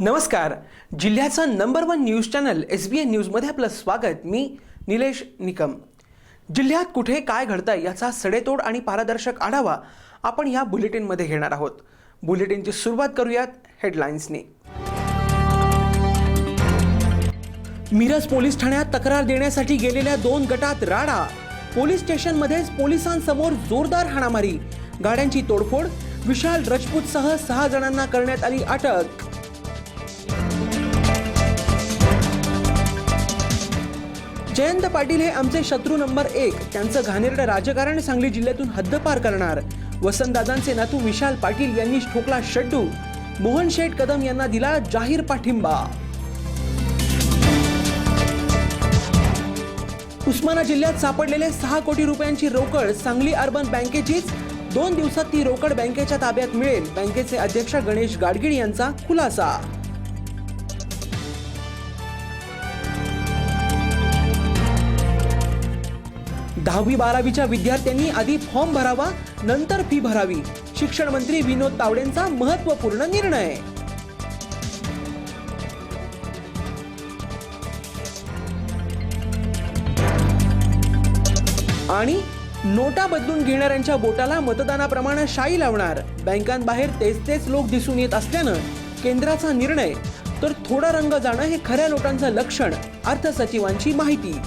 नमस्कार. जिल्ह्याचा number one news channel S B N न्यूजमध्ये आपलं स्वागत. मी निलेश निकम. जिल्ह्यात कुठे काय घडतं याचा सडेतोड आणि पारदर्शक आढावा आपण या बुलेटिनमध्ये घेणार आहोत. बुलेटिनची सुरुवात करूयात हेडलाईन्सनी मिरज पोलीस ठाण्यात तक्रार देण्यासाठी गेलेल्या दोन गटात राडा. पोलीस स्टेशनमध्येच पोलिसांसमोर जोरदार हाणामारी. गाड्यांची तोडफोड विशाल रजपूतसह सहा जणांना करण्यात आली अटक. जयंत पाटील हे आमचे शत्रू नंबर एक. त्यांचं घाणेरडं राजकारण सांगली जिल्ह्यातून हद्दपार करणार. वसंतदादांचे नातू विशाल पाटील यांनी ठोकला शड्डू. मोहन शेठ कदम यांना दिला जाहीर पाठिंबा. उस्माना जिल्ह्यात सापडलेले सहा कोटी रुपयांची रोकड सांगली अर्बन बँकेचीच. दोन दिवसात ती रोकड बँकेच्या ताब्यात मिळेल. बँकेचे अध्यक्ष गणेश गाडगीळ यांचा खुलासा. दहावी बारावीच्या विद्यार्थ्यांनी आधी फॉर्म भरावा नंतर फी भरावी. शिक्षण मंत्री विनोद तावडेंचा महत्त्वपूर्ण निर्णय. आणि नोटा बदलून घेणाऱ्यांच्या बोटाला मतदानाप्रमाणे शाई लावणार. बँकांबाहेर तेच तेच लोक दिसून येत असल्यानं केंद्राचा निर्णय. तर थोडा रंग जाणं हे खऱ्या नोटांचं लक्षण अर्थसचिवांची माहिती.